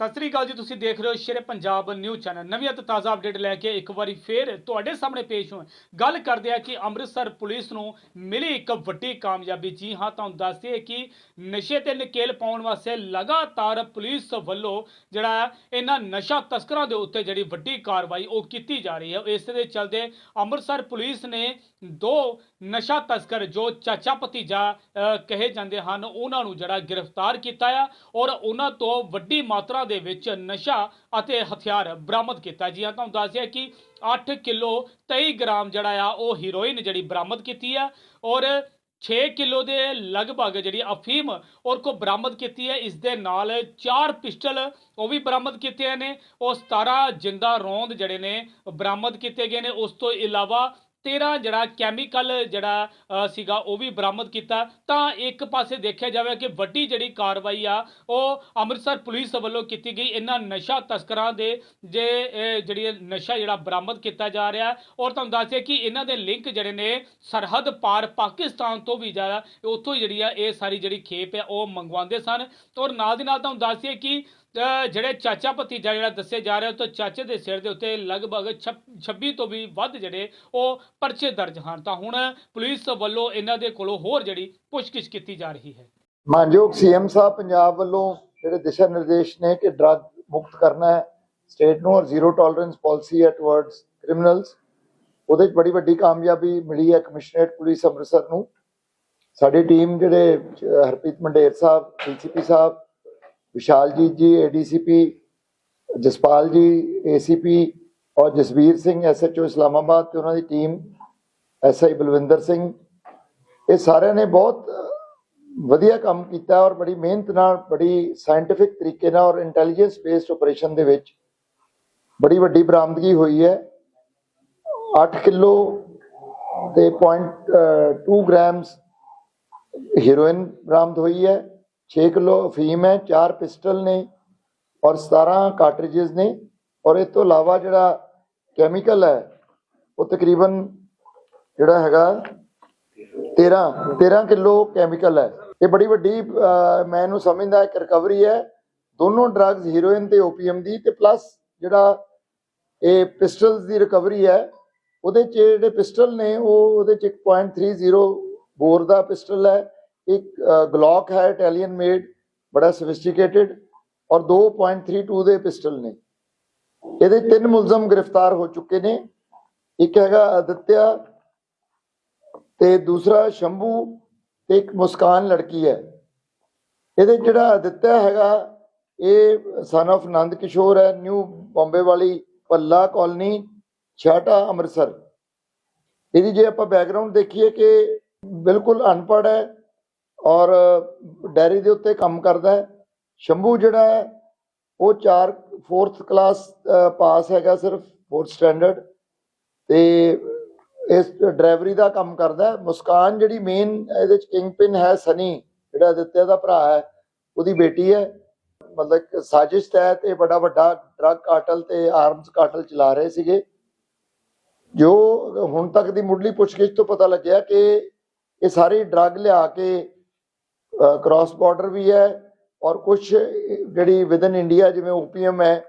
ਸਤਿ ਸ੍ਰੀ ਅਕਾਲ ਜੀ, ਤੁਸੀਂ ਦੇਖ ਰਹੇ ਹੋ ਸ਼ੇਰੇ ਪੰਜਾਬ ਨਿਊਜ਼ ਚੈਨਲ। ਨਵੀਂ ਅਤੇ ਤਾਜ਼ਾ ਅਪਡੇਟ ਲੈ ਕੇ ਇੱਕ ਵਾਰੀ ਫੇਰ ਤੁਹਾਡੇ ਸਾਹਮਣੇ ਪੇਸ਼ ਹੋਏ। ਗੱਲ ਕਰਦੇ ਆ ਕਿ ਅੰਮ੍ਰਿਤਸਰ ਪੁਲਿਸ ਨੂੰ ਮਿਲੀ ਇੱਕ ਵੱਡੀ ਕਾਮਯਾਬੀ। ਜੀ ਹਾਂ, ਤੁਹਾਨੂੰ ਦੱਸ ਦਈਏ ਕਿ ਨਸ਼ੇ ਤੇ ਨਕੇਲ ਪਾਉਣ ਵਾਸਤੇ ਲਗਾਤਾਰ ਪੁਲਿਸ ਵੱਲੋਂ ਜਿਹੜਾ ਇਹਨਾਂ ਨਸ਼ਾ ਤਸਕਰਾਂ ਦੇ ਉੱਤੇ ਜਿਹੜੀ ਵੱਡੀ ਕਾਰਵਾਈ ਉਹ ਕੀਤੀ ਜਾ ਰਹੀ ਹੈ। ਇਸ ਦੇ ਚਲਦੇ ਅੰਮ੍ਰਿਤਸਰ ਪੁਲਿਸ ਨੇ ਦੋ ਨਸ਼ਾ ਤਸਕਰ, ਜੋ ਚਾਚਾ ਭਤੀਜਾ ਕਹੇ ਜਾਂਦੇ ਹਨ, ਉਹਨਾਂ ਨੂੰ ਜਿਹੜਾ ਗ੍ਰਿਫਤਾਰ ਕੀਤਾ ਆ ਔਰ ਉਹਨਾਂ ਤੋਂ ਵੱਡੀ ਮਾਤਰਾ ਦੇ ਵਿੱਚ ਨਸ਼ਾ ਅਤੇ ਹਥਿਆਰ ਬਰਾਮਦ ਕੀਤਾ ਜੀ। ਹਾਂ ਤੁਹਾਨੂੰ ਦੱਸ ਕਿ 8 ਕਿਲੋ 23 ਗ੍ਰਾਮ ਜਿਹੜਾ ਆ, ਉਹ ਹੀਰੋਇਨ ਜਿਹੜੀ ਬਰਾਮਦ ਕੀਤੀ ਆ ਔਰ 6 ਕਿਲੋ ਦੇ ਲਗਭਗ ਜਿਹੜੀ ਅਫੀਮ ਔਰ ਕੋ ਬਰਾਮਦ ਕੀਤੀ ਹੈ, ਇਸ ਦੇ ਨਾਲ ਚਾਰ ਪਿਸਟਲ ਉਹ ਵੀ ਬਰਾਮਦ ਕੀਤੇ ਨੇ। ਉਹ 17 ਜਿੰਦਾ ਰੌਂਦ ਜਿਹੜੇ ਨੇ ਬਰਾਮਦ ਕੀਤੇ ਗਏ ਨੇ। ਉਸ ਤੋਂ ਇਲਾਵਾ 13 ਜਿਹੜਾ ਕੈਮੀਕਲ ਜਿਹੜਾ ਸੀਗਾ, ਉਹ ਵੀ ਬਰਾਮਦ ਕੀਤਾ। ਤਾਂ ਇੱਕ ਪਾਸੇ ਦੇਖਿਆ ਜਾਵੇ ਕਿ ਵੱਡੀ ਜਿਹੜੀ ਕਾਰਵਾਈ ਆ, ਉਹ ਅੰਮ੍ਰਿਤਸਰ ਪੁਲਿਸ ਵੱਲੋਂ ਕੀਤੀ ਗਈ। ਇਹਨਾਂ ਨਸ਼ਾ ਤਸਕਰਾਂ ਦੇ ਜੇ ਜਿਹੜੀ ਨਸ਼ਾ ਜਿਹੜਾ ਬਰਾਮਦ ਕੀਤਾ ਜਾ ਰਿਹਾ। ਔਰ ਤੁਹਾਨੂੰ ਦੱਸਿਆ ਕਿ ਇਹਨਾਂ ਦੇ ਲਿੰਕ ਜਿਹੜੇ ਨੇ, ਸਰਹੱਦ ਪਾਰ ਪਾਕਿਸਤਾਨ ਤੋਂ ਵੀ ਜ਼ਿਆਦਾ ਉੱਥੋਂ ਹੀ ਜਿਹੜੀ ਆ, ਇਹ ਸਾਰੀ ਜਿਹੜੀ ਖੇਪ ਹੈ ਉਹ ਮੰਗਵਾਉਂਦੇ ਸਨ। ਔਰ ਨਾਲ ਦੀ ਨਾਲ ਤੁਹਾਨੂੰ ਦੱਸਿਆ ਕਿ ਜਿਹੜੇ ਚਾਚਾ ਭਤੀਜਾ ਜਿਹੜਾ ਦੱਸਿਆ ਜਾ ਰਿਹਾ ਉਹ ਤੋਂ ਚਾਚੇ ਦੇ ਸਿਰ ਦੇ ਉੱਤੇ ਲਗਭਗ 26 ਤੋਂ ਵੀ ਵੱਧ ਜਿਹੜੇ ਉਹ ਪਰਚੇ ਦਰਜ ਹਨ। ਤਾਂ ਹੁਣ ਪੁਲਿਸ ਵੱਲੋਂ ਇਹਨਾਂ ਦੇ ਕੋਲੋਂ ਹੋਰ ਜਿਹੜੀ ਪੁੱਛਗਿੱਛ ਕੀਤੀ ਜਾ ਰਹੀ ਹੈ। ਮਾਨਯੋਗ ਸੀਐਮ ਸਾਹਿਬ, ਪੰਜਾਬ ਵੱਲੋਂ ਜਿਹੜੇ ਦਿਸ਼ਾ ਨਿਰਦੇਸ਼ ਨੇ ਕਿ ਡਰੱਗ ਮੁਕਤ ਕਰਨਾ ਹੈ, ਸਟੇਟ ਨੂੰ ਔਰ ਜ਼ੀਰੋ ਟੋਲਰੈਂਸ ਪਾਲਿਸੀ ਹੈ ਟੁਵਰਡਸ ਕ੍ਰਿਮੀਨਲਸ, ਉਹਦੇ 'ਚ ਬੜੀ ਵੱਡੀ ਕਾਮਯਾਬੀ ਮਿਲੀ ਹੈ ਕਮਿਸ਼ਨਰੇਟ ਪੁਲਿਸ ਅੰਮ੍ਰਿਤਸਰ ਨੂੰ। ਸਾਡੀ ਟੀਮ ਜਿਹੜੇ ਹਰਪ੍ਰੀਤ ਮੰਡੇਰ ਸਾਹਿਬ, ਡੀਸੀਪੀ ਸਾਹਿਬ ਵਿਸ਼ਾਲਜੀਤ ਜੀ ਏਡੀਸੀਪੀ ਜਸਪਾਲ ਜੀ ਏਸੀਪੀ ਔਰ ਜਸਵੀਰ ਸਿੰਘ ਐਸਐਚਓ ਇਸਲਾਮਾਬਾਦ ਤੇ ਉਹਨਾਂ ਦੀ ਟੀਮ ਐਸਆਈ ਬਲਵਿੰਦਰ ਸਿੰਘ। ਇਹ ਸਾਰਿਆਂ ਨੇ ਬਹੁਤ ਵਧੀਆ ਕੰਮ ਕੀਤਾ ਔਰ ਬੜੀ ਮਿਹਨਤ ਨਾਲ, ਬੜੀ ਸਾਇੰਟਿਫਿਕ ਤਰੀਕੇ ਨਾਲ ਔਰ ਇੰਟੈਲੀਜੈਂਸ ਬੇਸਡ ਆਪਰੇਸ਼ਨ ਦੇ ਵਿੱਚ ਬੜੀ ਵੱਡੀ ਬਰਾਮਦਗੀ ਹੋਈ ਹੈ। 8 ਕਿਲੋ ਤੇ 0.2 ਗ੍ਰਾਮਸ ਹੀਰੋਇਨ ਬਰਾਮਦ ਹੋਈ ਹੈ। 6 ਕਿਲੋ ਅਫੀਮ ਹੈ 4 ਪਿਸਟਲ ਨੇ ਔਰ 17 ਕਾਰਟ੍ਰਿਜਸ ਨੇ ਔਰ ਇਸ ਤੋਂ ਇਲਾਵਾ ਜਿਹੜਾ ਕੈਮੀਕਲ ਹੈ, ਉਹ ਤਕਰੀਬਨ ਜਿਹੜਾ ਹੈਗਾ 13 13 ਕਿਲੋ ਕੈਮੀਕਲ ਹੈ। ਇਹ ਬੜੀ ਵੱਡੀ ਮੈਂ ਇਹਨੂੰ ਸਮਝਦਾ ਇੱਕ ਰਿਕਵਰੀ ਹੈ। ਦੋਨੋਂ ਡਰੱਗਸ ਹੀਰੋਇਨ ਤੇ ਓਪੀਐਮ ਦੀ ਤੇ ਪਲੱਸ ਜਿਹੜਾ ਇਹ ਪਿਸਟਲਸ ਦੀ ਰਿਕਵਰੀ ਹੈ, ਉਹਦੇ ਚ ਜਿਹੜੇ ਪਿਸਟਲ ਨੇ, ਉਹ ਉਹਦੇ ਚ ਇੱਕ 0.30 ਬੋਰ ਦਾ ਪਿਸਟਲ ਹੈ। ਇੱਕ ਗਲੌਕ ਹੈ ਇਟਾਲੀਅਨ ਮੇਡ ਬੜਾ ਸੋਫਿਸਟੀਕੇਟਿਡ ਔਰ 2.32 ਦੇ ਪਿਸਟਲ ਨੇ। ਇਹਦੇ ਤਿੰਨ ਮੁਲਜ਼ਮ ਗ੍ਰਿਫਤਾਰ ਹੋ ਚੁੱਕੇ ਨੇ। ਇੱਕ ਹੈਗਾ ਅਦਿੱਤਿਆ ਤੇ ਦੂਸਰਾ ਸ਼ੰਭੂ ਤੇ ਇੱਕ ਮੁਸਕਾਨ ਲੜਕੀ ਹੈ। ਇਹਦੇ ਜਿਹੜਾ ਅਦਿੱਤਿਆ ਹੈਗਾ, ਇਹ ਸਨ ਆਫ ਨੰਦ ਕਿਸ਼ੋਰ ਹੈ ਨਿਊ ਬੰਬੇ ਵਾਲੀ ਪੱਲਾ ਕਾਲਨੀ ਛਾਟਾ ਅੰਮ੍ਰਿਤਸਰ। ਇਹਦੀ ਜੇ ਆਪਾਂ ਬੈਕਗ੍ਰਾਉਂਡ ਦੇਖੀਏ ਕਿ ਬਿਲਕੁਲ ਅਨਪੜ੍ਹ ਹੈ ਔਰ ਡੈਰੀ ਦੇ ਉੱਤੇ ਕੰਮ ਕਰਦਾ ਹੈ। ਸ਼ੰਭੂ ਜਿਹੜਾ ਹੈ, ਉਹ 4 4th ਕਲਾਸ ਪਾਸ ਹੈਗਾ ਸਿਰਫ 4th ਸਟੈਂਡਰਡ ਤੇ ਇਸ ਡਰਾਈਵਰੀ ਦਾ ਕੰਮ ਕਰਦਾ ਹੈ। ਮੁਸਕਾਨ ਜਿਹੜੀ ਮੇਨ ਇਹਦੇ ਚ ਕਿੰਗਪਿਨ ਹੈ ਸਨੀ, ਜਿਹੜਾ ਦਿੱਤੇ ਦਾ ਭਰਾ ਹੈ, ਉਹਦੀ ਬੇਟੀ ਹੈ। ਮਤਲਬ ਸਾਜ਼ਿਸ਼ ਤਹਿਤ ਇਹ ਬੜਾ ਵੱਡਾ ਡਰੱਗ ਕਾਟਲ ਤੇ ਆਰਮਸ ਕਾਟਲ ਚਲਾ ਰਹੇ ਸੀਗੇ। ਜੋ ਹੁਣ ਤੱਕ ਦੀ ਮੁੱਢਲੀ ਪੁੱਛਗਿੱਛ ਤੋਂ ਪਤਾ ਲੱਗਿਆ ਕਿ ਇਹ ਸਾਰੇ ਡਰੱਗ ਲਿਆ ਕੇ ਕ੍ਰਾਸ ਬਾਰਡਰ ਵੀ ਹੈ ਔਰ ਕੁਝ ਜਿਹੜੀ ਵਿਦਨ ਇੰਡੀਆ ਜਿਵੇਂ ਓਪੀਐਮ ਹੈ,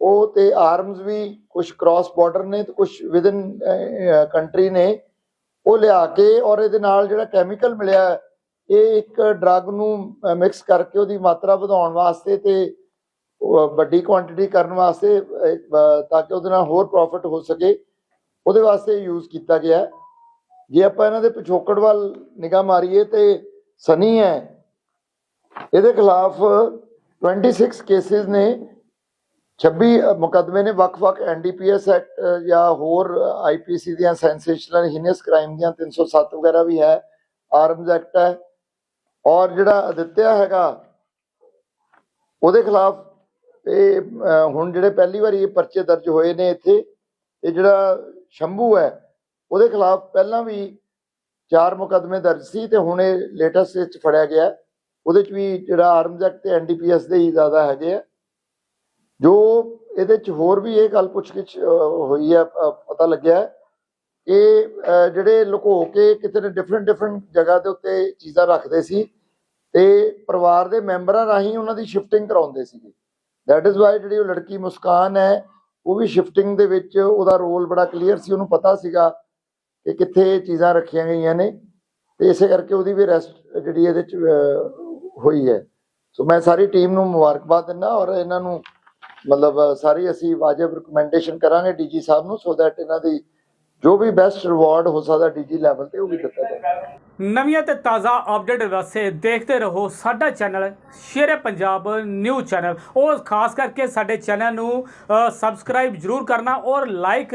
ਉਹ ਤੇ ਆਰਮਸ ਵੀ ਕੁਝ ਕ੍ਰਾਸ ਬਾਰਡਰ ਨੇ ਤੇ ਕੁਝ ਵਿਦਨ ਕੰਟਰੀ ਨੇ, ਉਹ ਲਿਆ ਕੇ ਔਰ ਇਹਦੇ ਨਾਲ ਜਿਹੜਾ ਕੈਮੀਕਲ ਮਿਲਿਆ, ਇਹ ਇੱਕ ਡਰੱਗ ਨੂੰ ਮਿਕਸ ਕਰਕੇ ਉਹਦੀ ਮਾਤਰਾ ਵਧਾਉਣ ਵਾਸਤੇ ਤੇ ਵੱਡੀ ਕੁਆਂਟੀਟੀ ਕਰਨ ਵਾਸਤੇ ਤਾਂ ਕਿ ਉਹਦੇ ਨਾਲ ਹੋਰ ਪ੍ਰੋਫਿਟ ਹੋ ਸਕੇ, ਉਹਦੇ ਵਾਸਤੇ ਯੂਜ਼ ਕੀਤਾ ਗਿਆ। ਜੇ ਆਪਾਂ ਇਹਨਾਂ ਦੇ ਪਿਛੋਕੜ ਵੱਲ ਨਿਗਾਹ ਮਾਰੀਏ ਤੇ ਸਨੀ ਹੈ। ਇਹਦੇ ਖਿਲਾਫ 26 ਕੇਸਿਸ ਨੇ। 26 ਮੁਕੱਦਮੇ ਨੇ ਵੱਖ-ਵੱਖ ਐਨਡੀਪੀਐਸ ਐਕਟ ਜਾਂ ਹੋਰ ਆਈਪੀਸੀ ਦੀਆਂ ਸੈਂਸੇਸ਼ਨਲ ਹੀਨੀਅਸ ਕ੍ਰਾਈਮ ਦੀਆਂ 307 ਵਗੈਰਾ ਵੀ ਹੈ। ਆਰਮਜ਼ ਐਕਟ ਹੈ। ਔਰ ਜਿਹੜਾ ਅਦਿੱਤਿਆ ਹੈਗਾ, ਉਹਦੇ ਖਿਲਾਫ ਇਹ ਹੁਣ ਜਿਹੜੇ ਪਹਿਲੀ ਵਾਰੀ ਇਹ ਪਰਚੇ ਦਰਜ ਹੋਏ ਨੇ ਇੱਥੇ, ਇਹ ਜਿਹੜਾ ਸ਼ੰਭੂ ਹੈ, ਉਹਦੇ ਖਿਲਾਫ ਪਹਿਲਾਂ ਵੀ ਚਾਰ ਮੁਕੱਦਮੇ ਦਰਜ ਸੀ ਤੇ ਹੁਣ ਇਹ ਲੇਟੈਸਟ ਵਿੱਚ ਫੜਿਆ ਗਿਆ। ਉਹਦੇ ਚ ਵੀ ਜਿਹੜਾ ਆਰਮਸ ਐਕਟ ਤੇ ਐਨਡੀਪੀਐਸ ਦੇ ਹੀ ਜ਼ਿਆਦਾ ਹੈਗੇ ਆ। ਜੋ ਇਹਦੇ ਚ ਹੋਰ ਵੀ ਇਹ ਗੱਲ ਪੁੱਛਗਿੱਛ ਹੋਈ ਹੈ ਪਤਾ ਲੱਗਿਆ ਕਿ ਜਿਹੜੇ ਲੁਕੋ ਕੇ ਕਿਤੇ ਨੇ ਡਿਫਰੈਂਟ ਡਿਫਰੈਂਟ ਜਗ੍ਹਾ ਦੇ ਉੱਤੇ ਚੀਜ਼ਾਂ ਰੱਖਦੇ ਸੀ ਤੇ ਪਰਿਵਾਰ ਦੇ ਮੈਂਬਰਾਂ ਰਾਹੀਂ ਉਹਨਾਂ ਦੀ ਸ਼ਿਫਟਿੰਗ ਕਰਾਉਂਦੇ ਸੀਗੇ। ਦੈਟ ਇਜ਼ ਵਾਈ ਜਿਹੜੀ ਉਹ ਲੜਕੀ ਮੁਸਕਾਨ ਹੈ, ਉਹ ਵੀ ਸ਼ਿਫਟਿੰਗ ਦੇ ਵਿੱਚ ਉਹਦਾ ਰੋਲ ਬੜਾ ਕਲੀਅਰ ਸੀ, ਉਹਨੂੰ ਪਤਾ ਸੀਗਾ ਕਿ ਕਿੱਥੇ ਇਹ ਚੀਜ਼ਾਂ ਰੱਖੀਆਂ ਗਈਆਂ ਨੇ ਤੇ ਇਸੇ ਕਰਕੇ ਉਹਦੀ ਵੀ ਅਰੈਸਟ ਜਿਹੜੀ ਇਹਦੇ ਚ ਹੋਈ ਹੈ। ਸੋ ਮੈਂ ਸਾਰੀ ਟੀਮ ਨੂੰ ਮੁਬਾਰਕਬਾਦ ਦਿੰਦਾ ਔਰ ਇਹਨਾਂ ਨੂੰ ਮਤਲਬ ਸਾਰੀ ਅਸੀਂ ਵਾਜਬ ਰਿਕਮੈਂਡੇਸ਼ਨ ਕਰਾਂਗੇ ਡੀਜੀ ਸਾਹਿਬ ਨੂੰ ਸੋ ਦੈਟ ਇਹਨਾਂ ਦੀ ਜੋ ਵੀ ਬੈਸਟ ਰਿਵਾਰਡ ਹੋ ਸਕਦਾ ਡੀਜੀ ਲੈਵਲ ਤੇ ਉਹ ਵੀ ਦਿੱਤਾ ਜਾਵੇ। ਨਵੀਆਂ ਤੇ ਤਾਜ਼ਾ ਅਪਡੇਟ ਵਾਸਤੇ ਦੇਖਦੇ ਰਹੋ ਸਾਡਾ channel Shere Punjab news channel ਔਰ ਖਾਸ ਕਰਕੇ ਸਾਡੇ ਚੈਨਲ ਨੂੰ ਸਬਸਕ੍ਰਾਈਬ ਜਰੂਰ ਕਰਨਾ ਔਰ ਲਾਈਕ